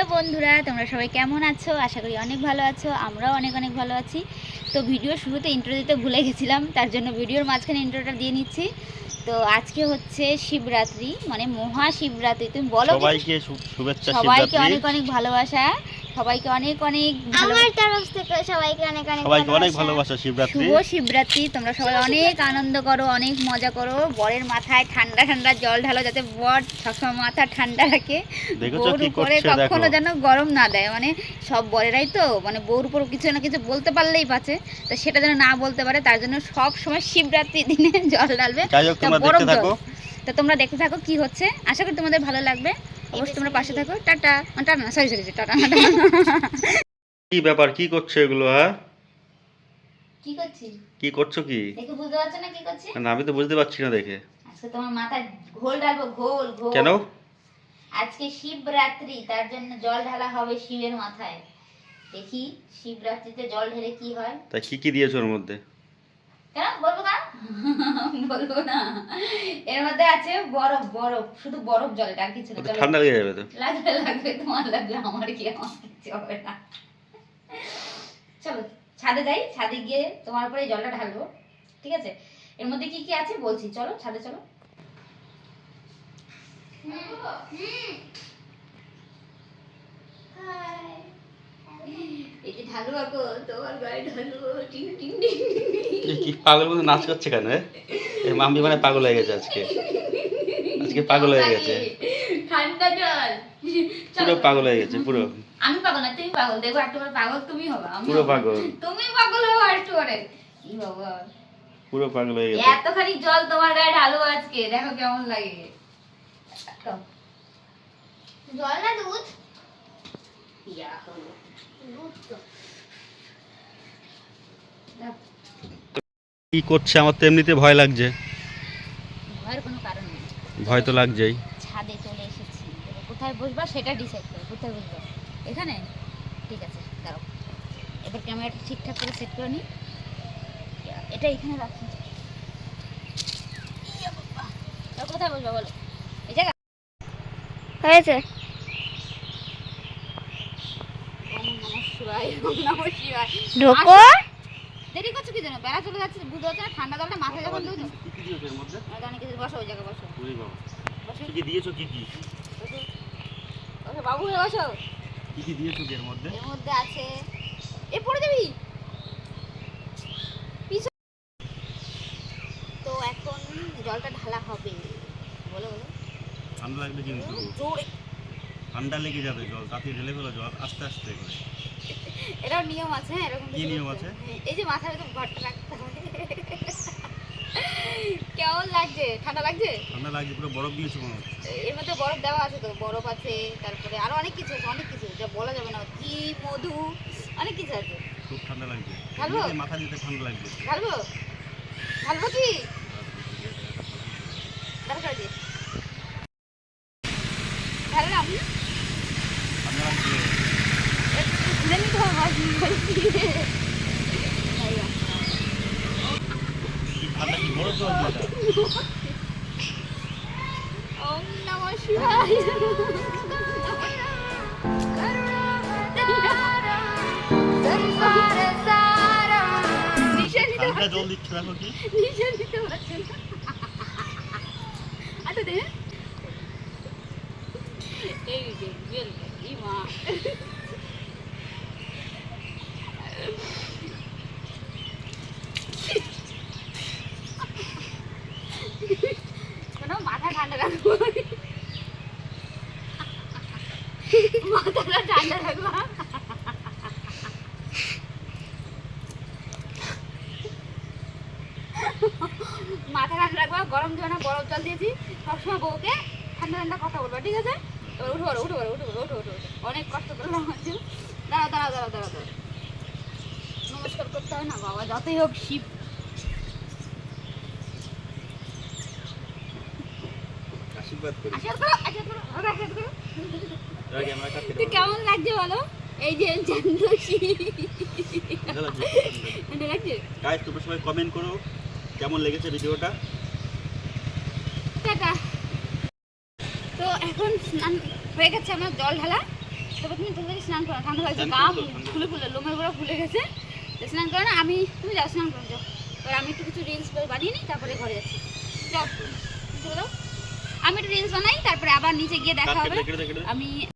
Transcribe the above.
Hello বন্ধুরা তোমরা সবাই কেমন আছো? আশা করি অনেক ভালো আছো আমরাও অনেক অনেক ভালো আছি। তো ভিডিও শুরুতে ইন্ট্রো দিতে ভুলে গেছিলাম তার জন্য ভিডিওর মাঝখানে ইন্ট্রোটা দিয়ে নিচ্ছি। তো আজকে হচ্ছে শিবরাত্রি মানে মহাশিবরাত্রি তুমি বলো সবাইকে শুভেচ্ছা সবাইকে অনেক অনেক ভালোবাসা। সবাইকে অনেক অনেক আমার তরফ থেকে সবাইকে অনেক অনেক সবাইকে অনেক ভালোবাসা। শিবরাত্রি। শুভ শিবরাত্রি তোমরা সবাই অনেক আনন্দ করো অনেক মজা করো। বরের মাথায় ঠান্ডা ঠান্ডা জল ঢালো যাতে বর সবসময় মাথা ঠান্ডা রাখে। বউর কি উপরে করছে দেখো। কখনো যেন গরম না দেয়। মানে সব বরেরাই তো মানে বউর উপর কিছু না কিছু বলতে পারলেই পাচ্ছে তো সেটা যেন না বলতে পারে তার জন্য সব সময় শিবরাত্রির দিনে জল ঢালবে। দেখতে থাকো। তো তোমরা দেখতে থাকো কি হচ্ছে। আশা করি তোমাদের ভালো লাগবে। অবশ্যই তোমরা পাশে থাকো। টাটা। টাটা না সরি সরি টাটা। কি ব্যাপার কি করছ এগুলো হ্যাঁ? কি করছিস কি করছ কি? দেখে বুঝতে পারছ না কি করছি? না, আমি তো বুঝতে পারছি না দেখে। আজকে তোমার মাথায় ঘোল ঢালবো ঘোল ঘোল। কেন? আজকে শিবরাত্রি তার জন্য জল ঢালা হবে শিবের মাথায়। দেখি শিবরাত্রিতে জল ঢেলে কি হয়। তাই কি কি দিয়েছ ওর মধ্যে? কেন? বলব না। বলব না এর মধ্যে আছে বরফ বরফ শুধু বরফ জল আর কিছু না। ঠান্ডা লেগে যাবে তো। লাগবে লাগবে তোমার লাগবে আমার কি আমার কিছু হবে না। চলো ছাদে যাই ছাদে গিয়ে তোমার উপরে জলটা ঢালবো ঠিক আছে? এর মধ্যে কি কি আছে বলছি চলো ছাদে চলো। এই যে ঢালু আঁকো তোমার গায়ে ঢালু টিং টিং টিং কি পাগল মতো নাচ করছে কেন এই মাম্মি মানে পাগল হয়ে গেছে আজকে। আজকে পাগল হয়ে গেছে। ঠান্ডা জল। পুরো পাগল হয়ে গেছে পুরো। আমি পাগল না তুমি পাগল। দেখো একটু পরে পাগল তুমি হবে পুরো পাগল। তুমি পাগল হবে একটু পরে কি বাবা। পুরো পাগল হয়ে গেছে। এতখানি জল তোমার গায়ে ঢালো আজকে দেখো কেমন লাগে। জল না দুধ? ইয়া হলো। কি করছে? আমার তো এমনিতে ভয় লাগছে। ভয়ের কোনো কারণ নেই। ভয় তো লাগছেই। ছাদে চলে এসেছি। এবার কোথায় বসবা সেটা ডিসাইড করো। কোথায় বসবা? এখানে? ঠিক আছে দাঁড়াও। এবার ক্যামেরাটা ঠিকঠাক করে সেট করে নিই এটা এখানে রাখি। ইয়া কোথায় বসবা বলো? এই জায়গা হয়েছে ওম নমঃ শিবায় ওম নমঃ শিবায় ঢোকো। দেরি করছ কি জন্য বেড়া চলে যাচ্ছে বুঝতে পারছ না? ঠান্ডা জলটা মাথায় যখন দেবো কি কি দিয়েছ এর মধ্যে? অনেক কিছু বসো ওই জায়গায় বসো। ওরে বাবা। বসো। কি কি দিয়েছ কি কি? বসো বসো বাবু হয়ে বসো। কি কি দিয়েছ এর মধ্যে? এর মধ্যে আছে এ পড়ে যাবি? তো এখন জলটা ঢালা হবে। বলো বলো। ঠান্ডা লাগবে কিন্তু জোরে। ঠান্ডা লেগে যাবে জল তাড়াতাড়ি ঢেলে ফেলো জল আস্তে আস্তে করে। এটাও নিয়ম আছে হ্যাঁ এরকম কি নিয়ম আছে? এই যে মাথার তো ঘরটা রাখতে হবে। কেমন লাগছে? ঠান্ডা লাগছে? ঠান্ডা লাগছে পুরো বরফ দিয়েছ মনে এর মধ্যে বরফ দেওয়া আছে তো বরফ আছে তারপরে আরও অনেক কিছু আছে অনেক কিছু যা বলা যাবে না। ঘি মধু অনেক কিছু আছে। খুব ঠান্ডা লাগছে। ঢালবো? মাথা দিতে ঠান্ডা লাগছে। ঢালবো ঢালবো কি? দরকার দিয়ে ঢাললাম ঠান্ডা লাগছে একটু ঘুরে নিতে হবে মাছ বলছি কি ঠান্ডা কি বরফ জল এটা ওম নমঃ শিবায় জল দিচ্ছ দেখো কি নিশা নিতে পারছে না আচ্ছা দে এই যে বেল ইমা কোনো মাথা ঠান্ডা রাখব মাথাটা ঠান্ডা রাখব মাথা ঠান্ডা রাখবা গরম দিও না বরফ জল দিয়েছি সবসময় বউকে ঠান্ডা ঠান্ডা কথা বলবা, ঠিক আছে? এবার উঠো পারো উঠো পারো উঠো পারো উঠো উঠো। অনেক কষ্ট করলাম আজকে। দাঁড়াও দাঁড়াও দাঁড়াও দাঁড়াও দাঁড়াও। নমস্কার করতে হয় না, বাবা, যতই হোক শিব। কেমন লাগছে বলো? এই যে চন্দ্রশী তোমরা সবাই কমেন্ট করো কেমন লেগেছে ভিডিওটা। টাটা। তো এখন স্নান হয়ে গেছে আমার জল ঢালা। তারপর তুমি তোমাদের স্নান করো। ঠান্ডা লাগছে গা ফুলে ফুলে লোমের গোড়া ফুলে গেছে। তো স্নান করো না আমি তুমি যাও স্নান করো আমি একটু কিছু রিলস বানিয়ে নিই তারপরে ঘরে যাচ্ছি। যাও তুমি আমি একটা রিলস বানাই তারপরে আবার নিচে গিয়ে দেখা হবে। আমি